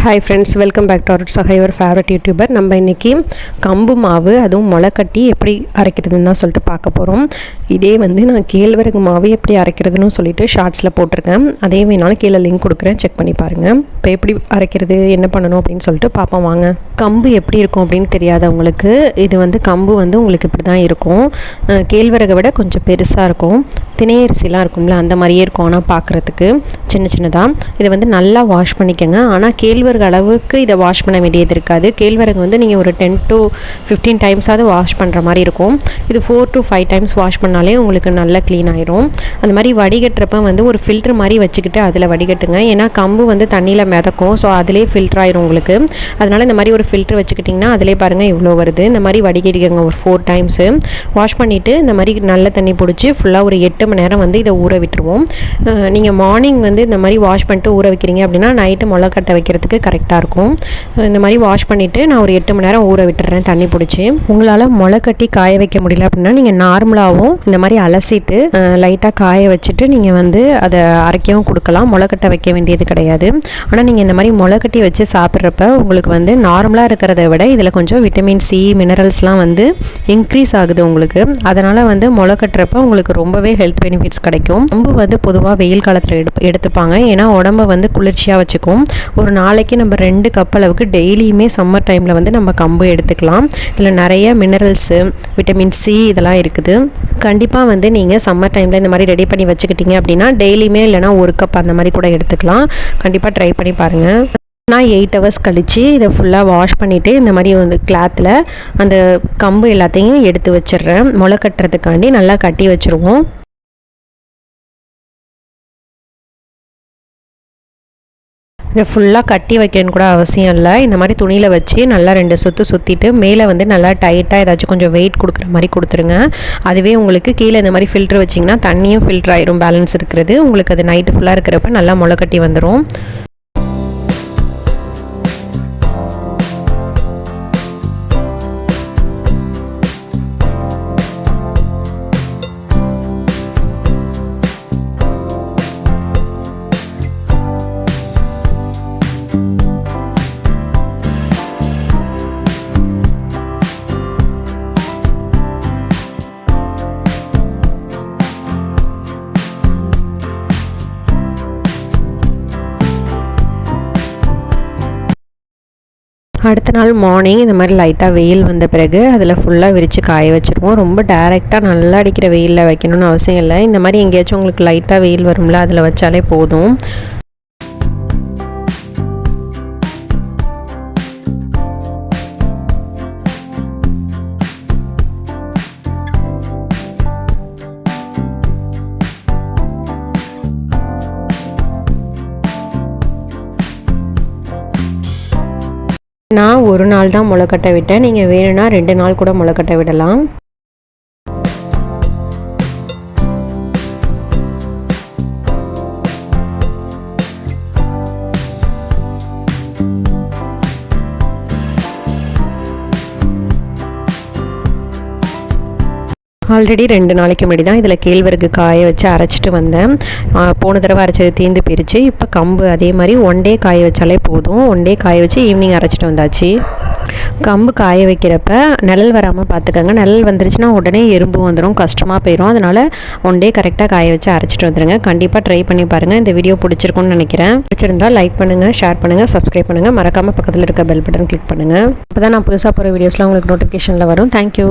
Hi friends welcome back to our சகைவர் favourite youtuber நம்ம இன்றைக்கி கம்பு மாவு அதுவும் முளைக்கட்டி எப்படி அரைக்கிறதுன்னு தான் சொல்லிட்டு பார்க்க போகிறோம் இதே வந்து நான் கேழ்வரகு மாவு எப்படி அரைக்கிறதுன்னு சொல்லிட்டு ஷார்ட்ஸில் போட்டிருக்கேன். அதே வேணாலும் கீழே லிங்க் கொடுக்குறேன். செக் பண்ணி பாருங்கள் இப்போ எப்படி அரைக்கிறது என்ன பண்ணணும் அப்படின்னு சொல்லிட்டு பார்ப்போம் வாங்க. கம்பு எப்படி இருக்கும் அப்படின்னு தெரியாதவங்களுக்கு இது வந்து கம்பு வந்து உங்களுக்கு இப்படி தான் இருக்கும் கேழ்வரகை விட கொஞ்சம் பெருசாக இருக்கும். திணையரிசிலாம் இருக்கும்ல அந்த மாதிரியே இருக்கும் ஆனால் பார்க்குறதுக்கு. சின்ன சின்னதாக இதை வந்து நல்லா வாஷ் பண்ணிக்கோங்க. ஆனால் கேழ்வரகு அளவுக்கு இதை வாஷ் பண்ண வேண்டியது இருக்காது. கேழ்வரகு வந்து நீங்கள் ஒரு டென் டு ஃபிஃப்டீன் டைம்ஸாவது வாஷ் பண்ணுற மாதிரி இருக்கும். இது four to five times wash பண்ணாலே உங்களுக்கு நல்லா க்ளீன் ஆயிரும். அந்த மாதிரி வடிகட்டுறப்ப வந்து ஒரு ஃபில்ட்ரு மாதிரி வச்சுக்கிட்டு அதில் வடிகட்டுங்க. ஏன்னா கம்பு வந்து தண்ணியில் மிதக்கும். ஸோ அதிலே ஃபில்டர் ஆயிரும் உங்களுக்கு. அதனால் இந்த மாதிரி ஒரு ஃபில்ட்ரு வச்சுக்கிட்டிங்கன்னா அதிலே பாருங்கள் இவ்வளோ வருது. இந்த மாதிரி வடிகட்டிக்கங்க ஒரு ஃபோர் டைம்ஸு வாஷ் பண்ணிவிட்டு இந்த மாதிரி நல்ல தண்ணி பிடிச்சி ஃபுல்லாக ஒரு எட்டு மணி நேரம் வந்து இதை ஊற விட்டுருவோம். நீங்கள் மார்னிங் வந்து இந்த மாதிரி வாஷ் பண்ணிட்டு ஊற வைக்கிறீங்க அப்படின்னா நைட்டு முளைக்கட்டை வைக்கிறதுக்கு கரெக்டாக இருக்கும். இந்த மாதிரி வாஷ் பண்ணிவிட்டு நான் ஒரு எட்டு மணி நேரம் ஊற விட்டுறேன் தண்ணி பிடிச்சி. உங்களால் முளைக்கட்டி காய வைக்க முடியல அப்படின்னா நீங்கள் நார்மலாகவும் இந்த மாதிரி அலசிட்டு லைட்டாக காய வச்சுட்டு நீங்கள் வந்து அதை அரைக்கவும் கொடுக்கலாம். முளைக்கட்டை வைக்க வேண்டியது கிடையாது. ஆனால் நீங்கள் இந்த மாதிரி முளைக்கட்டி வச்சு சாப்பிட்றப்ப உங்களுக்கு வந்து நார்மலாக இருக்கிறத விட இதில் கொஞ்சம் விட்டமின் சி மினரல்ஸ்லாம் வந்து இன்க்ரீஸ் ஆகுது உங்களுக்கு. அதனால் வந்து முளைக்கட்டுறப்ப உங்களுக்கு ரொம்பவே ஹெல்த் பெனிஃபிட்ஸ் கிடைக்கும். ரொம்ப வந்து பொதுவாக வெயில் காலத்தில் எடுப் எடுத்துப்பாங்க. ஏன்னா உடம்ப வந்து குளிர்ச்சியாக வச்சுக்கும். ஒரு நாளைக்கு நம்ம ரெண்டு கப் அளவுக்கு டெய்லியுமே சம்மர் டைமில் வந்து நம்ம கம்பு எடுத்துக்கலாம். இதில் நிறைய மினரல்ஸு விட்டமின் சி இதெல்லாம் இருக்குது. கண்டிப்பாக கண்டிப்பாக வந்து நீங்கள் சம்மர் டைமில் இந்த மாதிரி ரெடி பண்ணி வச்சுக்கிட்டீங்க அப்படின்னா டெய்லியுமே இல்லைனா ஒரு கப் அந்த மாதிரி கூட எடுத்துக்கலாம். கண்டிப்பாக ட்ரை பண்ணி பாருங்கள் நான் எயிட் ஹவர்ஸ் கழித்து இதை ஃபுல்லாக வாஷ் பண்ணிவிட்டு இந்த மாதிரி வந்து கிளாத்தில் அந்த கம்பு எல்லாத்தையும் எடுத்து வச்சிடுறேன். முளை கட்டுறதுக்காண்டி நல்லா கட்டி வச்சுருவோம். இதை ஃபுல்லாக கட்டி வைக்கணும்னு கூட அவசியம் இல்லை. இந்த மாதிரி துணியில் வச்சு நல்லா ரெண்டு சுற்று சுற்றிட்டு மேலே வந்து நல்லா டைட்டாக ஏதாச்சும் கொஞ்சம் வெயிட் கொடுக்குற மாதிரி கொடுத்துருங்க. அதுவே உங்களுக்கு கீழே இந்த மாதிரி ஃபில்ட்ரு வச்சிங்கன்னா தண்ணியும் ஃபில்டர் ஆயிரும். பேலன்ஸ் இருக்கிறது. உங்களுக்கு அது நைட்டு ஃபுல்லாக இருக்கிறப்ப நல்லா முளை கட்டி வந்துடும் அடுத்த நாள் மார்னிங் இந்த மாதிரி லைட்டாக வெயில் வந்த பிறகு அதில் ஃபுல்லாக விரித்து காய வச்சுருவோம். ரொம்ப டேரெக்டாக நல்லா அடிக்கிற வெயிலில் வைக்கணும்னு அவசியம் இல்லை. இந்த மாதிரி எங்கேயாச்சும் உங்களுக்கு லைட்டாக வெயில் வரும்ல அதில் வச்சாலே போதும். நான் ஒரு நாள் தான் முளைக்கட்ட விட்டேன். நீங்கள் வேணும்னா ரெண்டு நாள் கூட முளைக்கட்ட விடலாம். ஆல்ரெடி ரெண்டு நாளைக்கு முன்னாடி தான் இதில் கேழ்வரகு காய வச்சு அரைச்சிட்டு வந்தேன். போன தடவை அரைச்சது தீந்து போயிடுச்சு இப்போ கம்பு அதே மாதிரி ஒன் டே காய வச்சாலே போதும். ஒன் டே காய வச்சு ஈவினிங் அரைச்சிட்டு வந்தாச்சு. கம்பு காய வைக்கிறப்ப நிழல் வராமல் பார்த்துக்கோங்க நிழல் வந்துருச்சுன்னா உடனே எறும்பு வந்துடும் கஷ்டமாக போயிடும் அதனால் ஒன் டே கரெக்டாக காய வச்சு அரைச்சிட்டு வந்துடுங்க கண்டிப்பாக ட்ரை பண்ணி பாருங்கள் இந்த வீடியோ பிடிச்சிருக்கும்னு நினைக்கிறேன். பிடிச்சிருந்தா லைக் பண்ணுங்கள் ஷேர் பண்ணுங்கள் சப்ஸ்கிரைப் பண்ணுங்கள் மறக்காமல் பக்கத்தில் இருக்க பெல் பட்டன் கிளிக் பண்ணுங்கள் அப்போ தான் நான் புதுசாக போகிற வீடியோஸ்லாம் உங்களுக்கு நோட்டிஃபிகேஷனில் வரும். தேங்க்யூ